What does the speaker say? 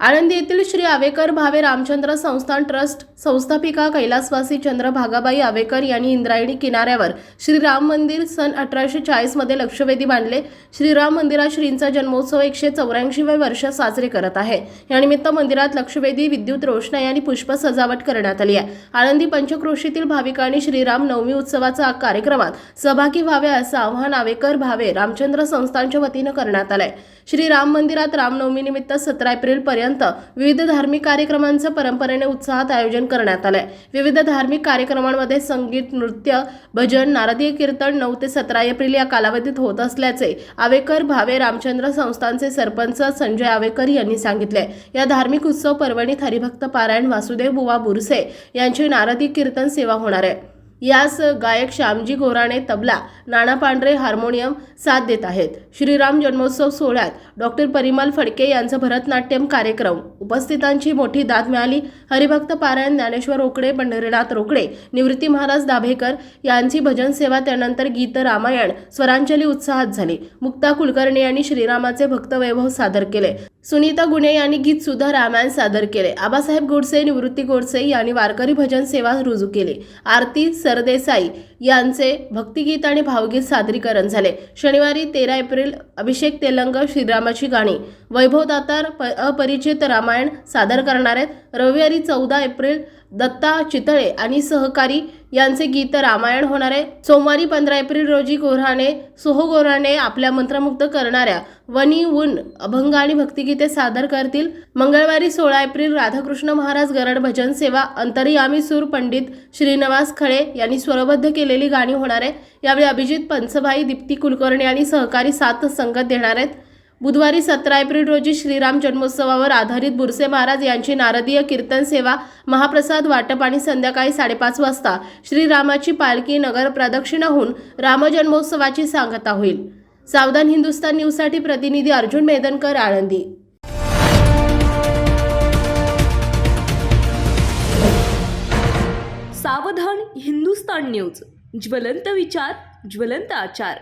आळंदी येथील श्री आवेकर भावे रामचंद्र संस्थान ट्रस्ट संस्थापिका कैलासवासी चंद्र भागाबाई आवेकर यांनी इंद्रायणी किनाऱ्यावर श्रीराम मंदिर सन अठराशे चाळीसमध्ये लक्षवेधी बांधले. श्रीराम मंदिरात श्रींचा जन्मोत्सव एकशे चौऱ्याऐंशीव्या वर्ष साजरे करत आहे. यानिमित्त मंदिरात लक्षवेधी विद्युत रोषणाई आणि पुष्प सजावट करण्यात आली आहे. आळंदी पंचक्रोशीतील भाविकांनी श्रीराम नवमी उत्सवाचा कार्यक्रमात सहभागी व्हावे असं आव्हान आवेकर भावे रामचंद्र संस्थानच्या वतीनं करण्यात आलंय. श्रीराम मंदिरात रामनवमीनिमित्त सतरा एप्रिल पर्यंत विविध धार्मिक कार्यक्रमांचं परंपरेने उत्साहात आयोजन करण्यात आलंय. विविध धार्मिक कार्यक्रमांमध्ये संगीत नृत्य भजन नारदीय कीर्तन नऊ ते सतरा एप्रिल या कालावधीत होत असल्याचे आवेकर भावे रामचंद्र संस्थानचे सरपंच संजय आवेकर यांनी सांगितले या धार्मिक उत्सव पर्वणीत हरिभक्त पारायण वासुदेव बुवा बुरसे यांची नारदी कीर्तन सेवा होणार आहे. यास गायक श्यामजी घोराणे तबला नाना पांढरे हार्मोनियम साथ देत आहेत. श्रीराम जन्मोत्सव सोहळ्यात डॉक्टर परिमल फडके यांचं भरतनाट्यम कार्यक्रम. उपस्थितांची मोठी दाद मिळाली. हरिभक्त पारायण ज्ञानेश्वर रोकडे पंढरीनाथ रोकडे निवृत्ती महाराज दाभेकर यांची भजन सेवा त्यानंतर गीत रामायण स्वरांजली उत्साहात झाली. मुक्ता कुलकर्णी यांनी श्रीरामाचे भक्तवैभव सादर केले. सुनीता गुणे यांनी गीत सुद्धा रामायण सादर केले. आबासाहेब गोडसे निवृत्ती गोडसे यांनी वारकरी भजन सेवा रुजू केली. आरती सरदेसाई यांचे भक्तिगीत आणि भावगीत सादरीकरण झाले. शनिवारी तेरा एप्रिल अभिषेक तेलंग श्रीरामाची गाणी वैभव दातार प अपरिचित रामायण सादर करणार आहेत. रविवारी चौदा एप्रिल दत्ता चितळे आणि सहकारी यांचे गीत रामायण होणार आहे. सोमवारी पंधरा एप्रिल रोजी गोऱ्हाणे सोह गोऱ्हाणे आपल्या मंत्रमुक्त करणाऱ्या वनी उन अभंग आणि भक्तिगीते सादर करतील. मंगळवारी सोळा एप्रिल राधाकृष्ण महाराज गरड भजन सेवा अंतरियामी सूर पंडित श्रीनिवास खळे यांनी स्वरबद्ध केलेली गाणी होणार आहे. यावेळी अभिजित पंचभाई दीप्ती कुलकर्णी आणि सहकारी सात संगत देणार आहेत. बुधवारी सतरा एप्रिल रोजी श्रीराम जन्मोत्सवावर आधारित बुरसे महाराज यांची नारदीय कीर्तन सेवा महाप्रसाद वाटप आणि संध्याकाळी साडेपाच वाजता श्रीरामाची पालखी नगर प्रदक्षिणा होऊन रामजन्मोत्सवाची सांगता होईल. सावधान हिंदुस्तान न्यूजसाठी प्रतिनिधी अर्जुन मेदनकर आळंदी. सावधान हिंदुस्तान न्यूज. ज्वलंत विचार ज्वलंत आचार.